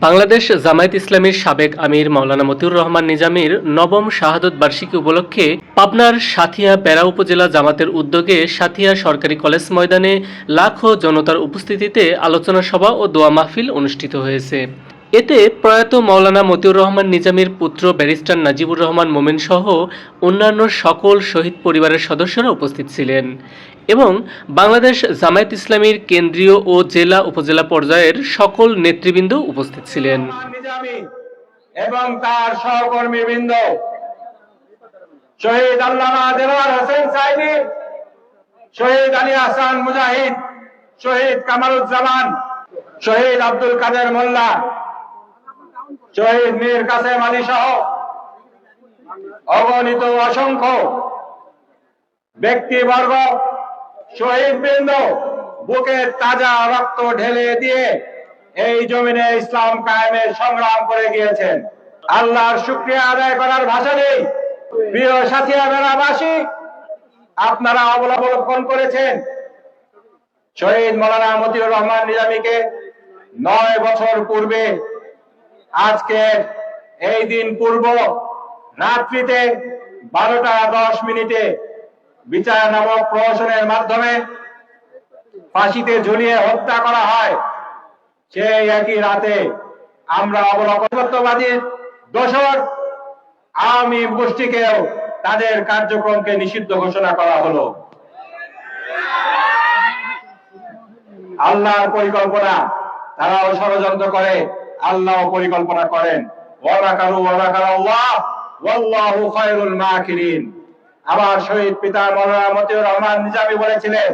বাংলাদেশ জামায়াত ইসলামীর সাবেক আমির মাওলানা মতিউর রহমান নিজামীর নবম শাহাদত বার্ষিকী উপলক্ষে পাবনার সাথিয়া প্যারা উপজেলা জামাতের উদ্যোগে সাথিয়া সরকারি কলেজ ময়দানে লাখো জনতার উপস্থিতিতে আলোচনা সভা ও দোয়া মাহফিল অনুষ্ঠিত হয়েছে। এতে প্রয়াত মাওলানা মতিউর রহমান নিজামীর পুত্র ব্যারিস্টার নাজিবুর রহমান মোমেন সহ অন্যান্য সকল শহীদ পরিবারের সদস্যরা উপস্থিত ছিলেন এবং বাংলাদেশ জামায়াত ইসলামীর কেন্দ্রীয় ও জেলা উপজেলা পর্যায়ের সকল নেতৃবৃন্দ উপস্থিত ছিলেন। এবং তার সহকর্মী বৃন্দ শহীদ আল্লামা দেলোয়ার হোসেন সাইদি শহীদ আলী হাসান মুজাহিদ, শহীদ কামালুজ্জামান, শহীদ আব্দুল কাদের মোল্লা শহীদ মীর কাসেম আলী সহ অগণিত অসংখ্য ব্যক্তিবর্গ শহীদ বৃন্দ, বুকের তাজা রক্ত ঢেলে দিয়ে এই জমিনে ইসলাম কায়েমের সংগ্রাম করে গিয়েছেন। আল্লাহর শুক্রিয়া আদায় করার ভাষা নেই। প্রিয় সাথিয়া মেলাবাসী আপনারা অবলম্বন করেছেন শহীদ মৌলানা মতিউর রহমান নিজামীকে। নয় বছর পূর্বে আজকে এই দিন পূর্ব রাত্রিতে বারোটা দশ মিনিটে বিচার নামক প্রহসনের মাধ্যমে ফাঁসিতে ঝুলিয়ে হত্যা করা হয়। সেই একই রাতে আমরা অবলম্বনবাদীর দোষর আওয়ামী গোষ্ঠীকেও তাদের কার্যক্রমকে নিষিদ্ধ ঘোষণা করা হলো। আল্লাহর পরিকল্পনা তারাও ষড়যন্ত্র করে আল্লাহ পরিকল্পনা করেন। আমার শহীদ পিতা মতিউর রহমান নিজামী বলেছিলেন,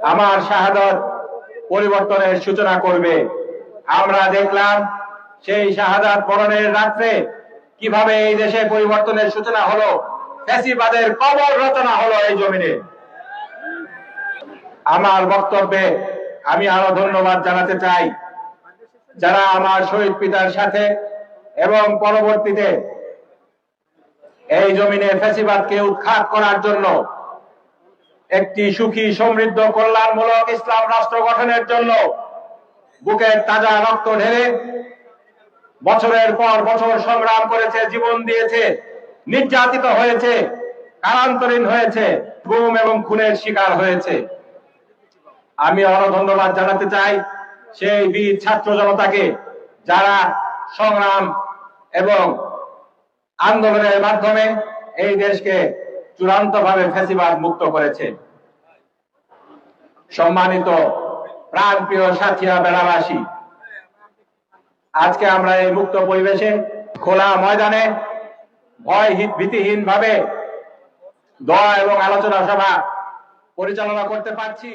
আমার শাহাদত পরিবর্তনের সূচনা করবে। আমরা দেখলাম সেই শাহাদাত বরণের রাত্রে কীভাবে এই দেশে পরিবর্তনের সূচনা হলো, ফ্যাসিবাদের কবর রচনা হলো এই জমিনে। আমার বক্তব্যে আমি আরও ধন্যবাদ জানাতে চাই। যারা আমার শহীদ পিতার সাথে এবং পরবর্তীতে এই জমিনে ফ্যাসিবাদকে উৎখাত করার জন্য একটি সুখী, সমৃদ্ধ, কল্যাণমূলক ইসলাম রাষ্ট্র গঠনের জন্য বুকের তাজা রক্ত ঢেলে বছরের পর বছর সংগ্রাম করেছে, জীবন দিয়েছে, নির্যাতিত হয়েছে, কারান্তরীণ হয়েছে, গুম এবং খুনের শিকার হয়েছে। আমি আরও ধন্যবাদ জানাতে চাই সেই বীর ছাত্র জনতাকে যারা সংগ্রাম এবং আন্দোলনের মাধ্যমে এই দেশকে চূড়ান্ত ভাবে ফ্যাসিবাদ মুক্ত করেছে। সম্মানিত প্রাণ প্রিয় সাথিয়া বেড়াবাসী আজকে আমরা এই মুক্ত পরিবেশে খোলা ময়দানে ভয় ভীতিহীন ভাবে দোয়া এবং আলোচনা সভা পরিচালনা করতে পারছি।